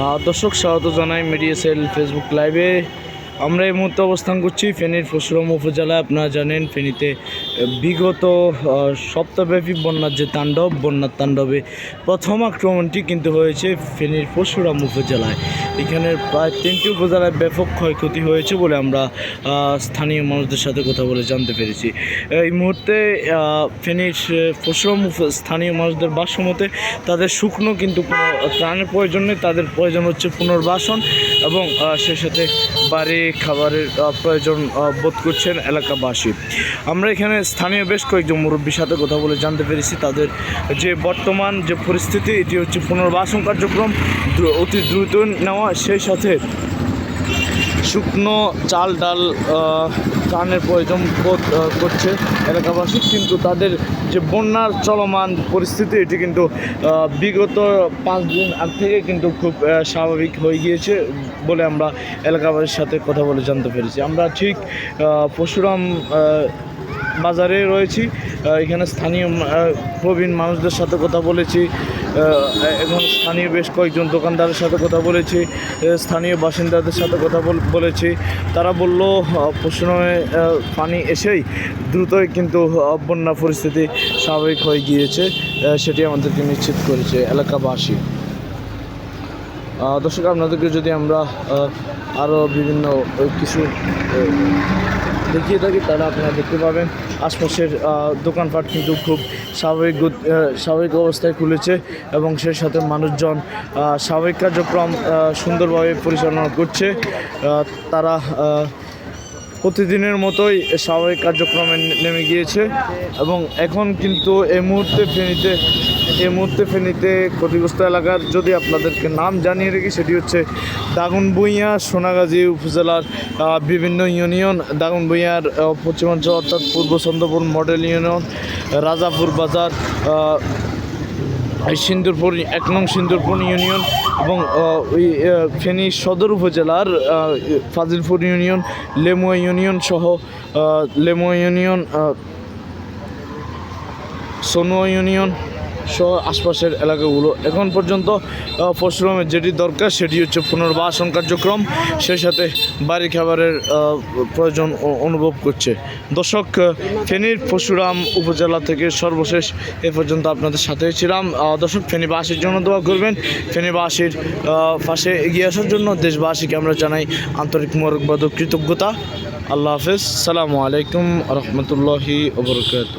দর্শক, স্বাগত জানাই মিডিয়া সেল ফেসবুক লাইভে আমরা এই মুহূর্তে অবস্থান করছি ফেনীর ফসরম উপজেলায়। আপনারা জানেন, ফেনীতে বিগত সপ্তাহব্যাপী বন্যার যে তাণ্ডব, বন্যার তাণ্ডবে প্রথম আক্রমণটি কিন্তু হয়েছে ফেনীর পরশুরাম উপজেলায়। এখানের প্রায় তিনটি উপজেলায় ব্যাপক ক্ষয়ক্ষতি হয়েছে বলে আমরা স্থানীয় মানুষদের সাথে কথা বলে জানতে পেরেছি। এই মুহূর্তে ফেনীর পরশুরাম স্থানীয় মানুষদের বাসমতে তাদের শুকনো কিন্তু কোনো ত্রাণের প্রয়োজন নেই, তাদের প্রয়োজন হচ্ছে পুনর্বাসন এবং সেই সাথে বাড়ি, খাবারের প্রয়োজন বোধ করছেন এলাকাবাসী। আমরা এখানে স্থানীয় বেশ কয়েকজন মুরব্বীর সাথে কথা বলে জানতে পেরেছি, তাদের যে বর্তমান যে পরিস্থিতি, এটি হচ্ছে পুনর্বাসন কার্যক্রম অতি দ্রুত নেওয়া সেই সাথে শুকনো চাল ডাল ত্রাণের প্রয়োজন বোধ করছে এলাকাবাসী। কিন্তু তাদের যে বন্যার চলমান পরিস্থিতি, এটি কিন্তু বিগত পাঁচ দিন আগ থেকে কিন্তু খুব স্বাভাবিক হয়ে গিয়েছে বলে আমরা এলাকাবাসীর সাথে কথা বলে জানতে পেরেছি। আমরা ঠিক পরশুরাম বাজারে রয়েছি। এখানে স্থানীয় প্রবীণ মানুষদের সাথে কথা বলেছি। এখন স্থানীয় বেশ কয়েকজন দোকানদারের সাথে কথা বলেছি। স্থানীয় বাসিন্দাদের সাথে কথা বল- বলেছি। তারা বলল পশ্চিমে পানি এসেই দ্রুতই কিন্তু বন্যা পরিস্থিতি স্বাভাবিক হয়ে গিয়েছে। সেটি আমাদেরকে নিশ্চিত করেছে এলাকাবাসী। দর্শক, আপনাদেরকে যদি আমরা আরও বিভিন্ন কিছু দেখিয়ে থাকি, তারা আপনারা দেখতে পাবেন। আশপাশের দোকানপাট কিন্তু খুব স্বাভাবিক স্বাভাবিক অবস্থায় খুলেছে এবং সেই সাথে মানুষজন স্বাভাবিক কার্যক্রম সুন্দরভাবে পরিচালনা করছে। তারা প্রতিদিনের মতোই স্বাভাবিক কার্যক্রমে নেমে গিয়েছে এবং এখন কিন্তু এই মুহূর্তে ফেনীতে এই মুহূর্তে ফেনীতে ক্ষতিগ্রস্ত এলাকার যদি আপনাদেরকে নাম জানিয়ে রাখি সেটি হচ্ছে দাগনভূঞা সোনাগাজী উপজেলার বিভিন্ন ইউনিয়ন। আহ, পশ্চিমাঞ্চল অর্থাৎ পূর্ব চন্দ্রপুর মডেল ইউনিয়ন রাজাপুর বাজার সিন্দুরপুর এক নং সিন্দুরপুর ইউনিয়ন এবং ওই ফেনী সদর উপজেলার ফাজিলপুর ইউনিয়ন লেমুয়া ইউনিয়ন সহ লেমুয়া ইউনিয়ন সোনুয়া ইউনিয়ন সহ আশপাশের এলাকাগুলো। এখন পর্যন্ত পরশুরামের যেটি দরকার, সেটি হচ্ছে পুনর্বাসন কার্যক্রম। সেই সাথে বাড়ি খাবারের প্রয়োজন অনুভব করছে। দর্শক ফেনীর পরশুরাম উপজেলা থেকে সর্বশেষ এ পর্যন্ত আপনাদের সাথে ছিলাম। দর্শক, ফেনীবাসীর জন্য দোয়া করবেন। ফেনীবাসীর পাশে এগিয়ে আসার জন্য দেশবাসীকে আমরা জানাই আন্তরিক মোরকবাদ কৃতজ্ঞতা। আল্লাহ হাফেজ। সালামু আলাইকুম রহমতুল্লাহি ওবরকাত